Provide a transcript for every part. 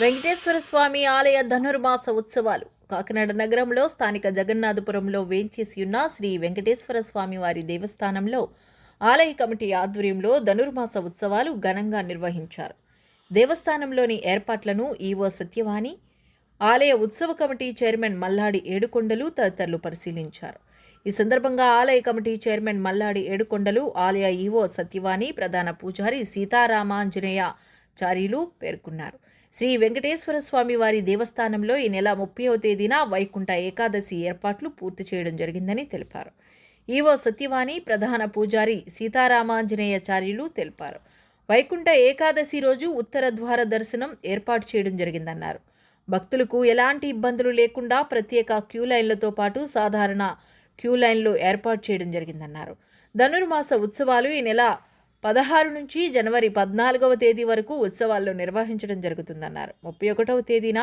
వెంకటేశ్వర స్వామి ఆలయ ధనుర్మాస ఉత్సవాలు. కాకినాడ నగరంలో స్థానిక జగన్నాథపురంలో వేంచేసి ఉన్న శ్రీ వెంకటేశ్వర స్వామి వారి దేవస్థానంలో ఆలయ కమిటీ ఆధ్వర్యంలో ధనుర్మాస ఉత్సవాలు ఘనంగా నిర్వహించారు. దేవస్థానంలోని ఏర్పాట్లను ఈవో సత్యవాణి ఆలయ ఉత్సవ కమిటీ చైర్మన్ మల్లాడి ఏడుకొండలు తదితరులు పరిశీలించారు. ఈ సందర్భంగా ఆలయ కమిటీ చైర్మన్ మల్లాడి ఏడుకొండలు ఆలయ ఈవో సత్యవాణి ప్రధాన పూజారి సీతారామాంజనేయ చార్యులు పేర్కొన్నారు. శ్రీ వెంకటేశ్వర స్వామి వారి దేవస్థానంలో ఈ నెల ముప్పైవ తేదీన వైకుంఠ ఏకాదశి ఏర్పాట్లు పూర్తి చేయడం జరిగిందని తెలిపారు. ఈవో సత్యవాణి ప్రధాన పూజారి సీతారామాంజనేయ చార్యులు తెలిపారు. వైకుంఠ ఏకాదశి రోజు ఉత్తర ద్వార దర్శనం ఏర్పాటు చేయడం జరిగిందన్నారు. భక్తులకు ఎలాంటి ఇబ్బందులు లేకుండా ప్రత్యేక క్యూ లైన్లతో పాటు సాధారణ క్యూ లైన్లు ఏర్పాటు చేయడం జరిగిందన్నారు. ధనుర్మాస ఉత్సవాలు ఈ నెల పదహారు నుంచి జనవరి పద్నాలుగవ తేదీ వరకు ఉత్సవాల్లో నిర్వహించడం జరుగుతుందన్నారు. ముప్పై ఒకటవ తేదీన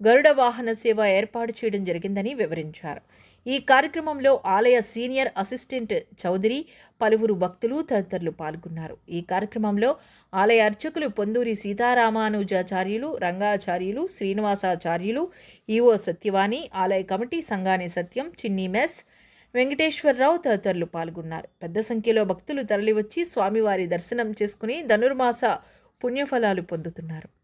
గరుడ వాహన సేవ ఏర్పాటు చేయడం జరిగిందని వివరించారు. ఈ కార్యక్రమంలో ఆలయ సీనియర్ అసిస్టెంట్ చౌదరి పలువురు భక్తులు తదితరులు పాల్గొన్నారు. ఈ కార్యక్రమంలో ఆలయ అర్చకులు పొందూరి సీతారామానుజాచార్యులు రంగాచార్యులు శ్రీనివాసాచార్యులు ఈవో సత్యవాణి ఆలయ కమిటీ సంఘాని సత్యం చిన్ని మెస్ వెంకటేశ్వరరావు తదితరులు పాల్గొన్నారు. పెద్ద సంఖ్యలో భక్తులు తరలివచ్చి స్వామివారి దర్శనం చేసుకుని ధనుర్మాస పుణ్యఫలాలు పొందుతున్నారు.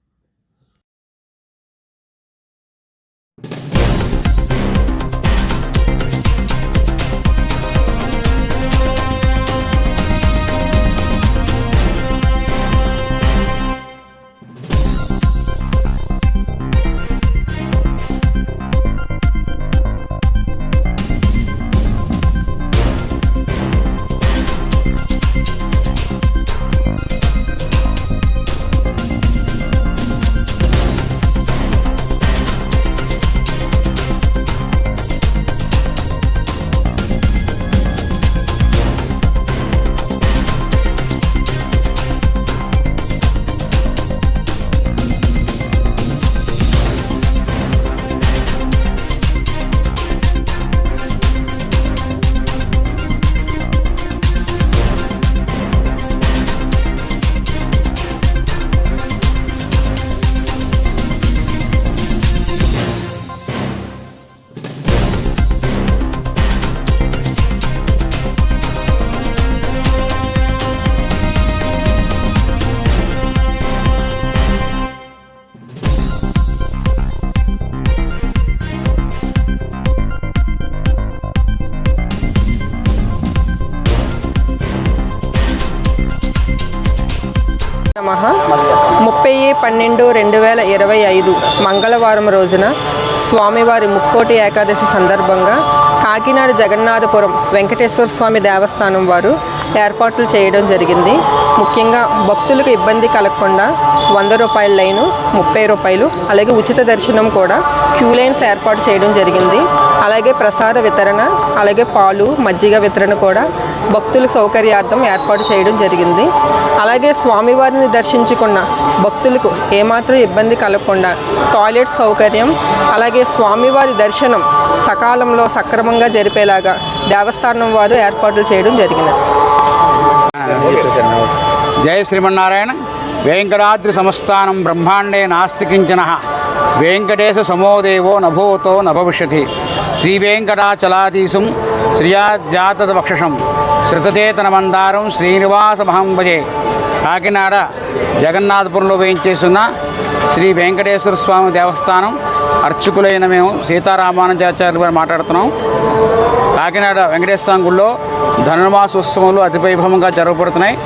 నమః. ముప్పై పన్నెండు రెండు వేల ఇరవై ఐదు మంగళవారం రోజున స్వామివారి ముక్కోటి ఏకాదశి సందర్భంగా కాకినాడ జగన్నాథపురం వెంకటేశ్వర స్వామి దేవస్థానం వారు ఏర్పాట్లు చేయడం జరిగింది. ముఖ్యంగా భక్తులకు ఇబ్బంది కలగకుండా వంద రూపాయల లైను ముప్పై రూపాయలు అలాగే ఉచిత దర్శనం కూడా క్యూ లైన్స్ ఏర్పాటు చేయడం జరిగింది. అలాగే ప్రసాద వితరణ అలాగే పాలు మజ్జిగ వితరణ కూడా భక్తుల సౌకర్యార్థం ఏర్పాటు చేయడం జరిగింది. అలాగే స్వామివారిని దర్శించుకున్న భక్తులకు ఏమాత్రం ఇబ్బంది కలగకుండా టాయిలెట్ సౌకర్యం అలాగే స్వామివారి దర్శనం సకాలంలో సక్రమంగా జరిపేలాగా దేవస్థానం వారు ఏర్పాట్లు చేయడం జరిగినది. జయ శ్రీమన్నారాయణ. వేంకటాద్రి సంస్థానం బ్రహ్మాండే నాస్తికించిన. వెంకటేశ సమోదేవో నభూతో నభవిష్యతి. శ్రీ వెంకటాచలాధీశం శ్రియాజాతవక్షసం శృతచేతనమందారం శ్రీనివాసమహం భజే. కాకినాడ జగన్నాథపురంలో వేయించేస్తున్న శ్రీ వెంకటేశ్వర స్వామి దేవస్థానం అర్చకులైన మేము సీతారామానుజాచార్యులు గారు మాట్లాడుతున్నాం. కాకినాడ వెంకటేశ్వర గుడిలో ధనుర్మాస ఉత్సవాలు అతి వైభవంగా జరగబడుతున్నాయి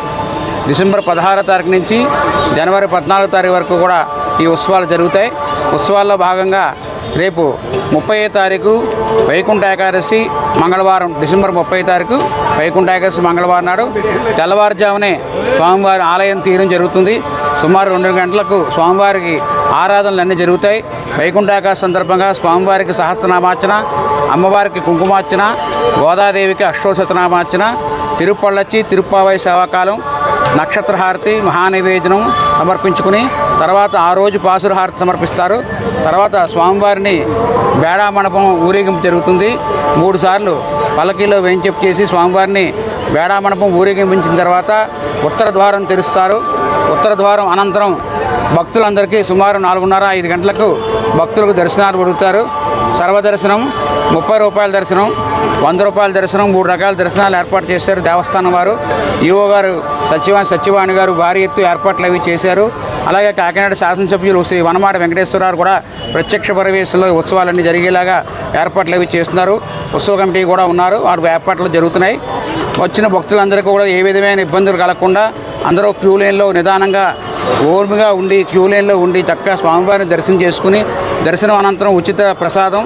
డిసెంబర్ పదహారో తారీఖు నుంచి జనవరి పద్నాలుగో తారీఖు వరకు కూడా ఈ ఉత్సవాలు జరుగుతాయి. ఉత్సవాల్లో భాగంగా రేపు ముప్పై తారీఖు వైకుంఠ ఏకాదశి మంగళవారం డిసెంబర్ ముప్పై తారీఖు వైకుంఠ ఏకాదశి మంగళవారం నాడు తెల్లవారుజామునే స్వామివారి ఆలయం తీయడం జరుగుతుంది. సుమారు రెండు గంటలకు స్వామివారికి ఆరాధనలు అన్నీ జరుగుతాయి. వైకుంఠాకాశ సందర్భంగా స్వామివారికి సహస్రనామార్చన అమ్మవారికి కుంకుమార్చన గోదాదేవికి అష్టోశతనామార్చన తిరుపళ్ళచ్చి తిరుప్పావై సేవాకాలం నక్షత్రహారతి మహానివేదనం సమర్పించుకుని తర్వాత ఆ రోజు పాసుర హారతి సమర్పిస్తారు. తర్వాత స్వామివారిని బేడా మండపం ఊరేగింపు జరుగుతుంది. మూడు సార్లు పల్లకీలో వేయించెప్ చేసి స్వామివారిని వేడామండపం ఊరేగింపించిన తర్వాత ఉత్తర ద్వారం తెరుస్తారు. ఉత్తర ద్వారం అనంతరం భక్తులందరికీ సుమారు నాలుగున్నర ఐదు గంటలకు భక్తులకు దర్శనాలు పొడుగుతారు సర్వదర్శనం ముప్పై రూపాయల దర్శనం వంద రూపాయల దర్శనం మూడు రకాల దర్శనాలు ఏర్పాటు చేశారు దేవస్థానం వారు. ఈవో గారు సచివాణి సచివాణి గారు భారీ ఎత్తు ఏర్పాట్లు అవి చేశారు. అలాగే కాకినాడ శాసనసభ్యులు శ్రీ వనమాడ వెంకటేశ్వరరావు కూడా ప్రత్యక్ష పరివేశంలో ఉత్సవాలన్నీ జరిగేలాగా ఏర్పాట్లు అవి చేస్తున్నారు. ఉత్సవ కమిటీ కూడా ఉన్నారు. వాటి ఏర్పాట్లు జరుగుతున్నాయి. వచ్చిన భక్తులందరికీ కూడా ఏ విధమైన ఇబ్బందులు కలగకుండా అందరూ క్యూ లైన్లో నిదానంగా ఓర్మిగా ఉండి క్యూ లైన్లో ఉండి చక్కగా స్వామివారిని దర్శనం చేసుకుని దర్శనం అనంతరం ఉచిత ప్రసాదం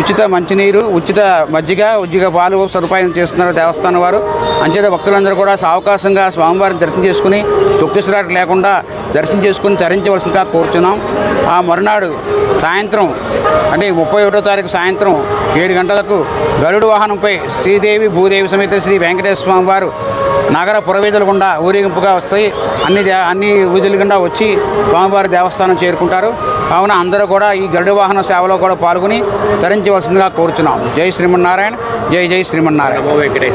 ఉచిత మంచినీరు ఉచిత మజ్జిగ ఉజ్జిగ పాలు సదుపాయం చేస్తున్నారు దేవస్థానం వారు. అంచేత భక్తులందరూ కూడా సావకాశంగా స్వామివారిని దర్శనం చేసుకుని తొక్కిసలాట లేకుండా దర్శనం చేసుకుని తరించవలసిందిగా కోరుచున్నాం. ఆ మరునాడు సాయంత్రం అంటే ముప్పై ఒకటో తారీఖు సాయంత్రం ఏడు గంటలకు గరుడు వాహనంపై శ్రీదేవి భూదేవి సమేత శ్రీ వెంకటేశ్వర స్వామి వారు నగర పురవీధుల గుండా ఊరేగింపుగా వస్తాయి. అన్ని దే- అన్ని వీధుల గుండా వచ్చి స్వామివారి దేవస్థానం చేరుకుంటారు. కావున అందరూ కూడా ఈ గరుడు వాహన సేవలో కూడా పాల్గొని తరించవలసిందిగా కోరుచున్నాం. జై శ్రీమన్నారాయణ. జై జై శ్రీమన్నారాయణ. వెంకటేశ్వర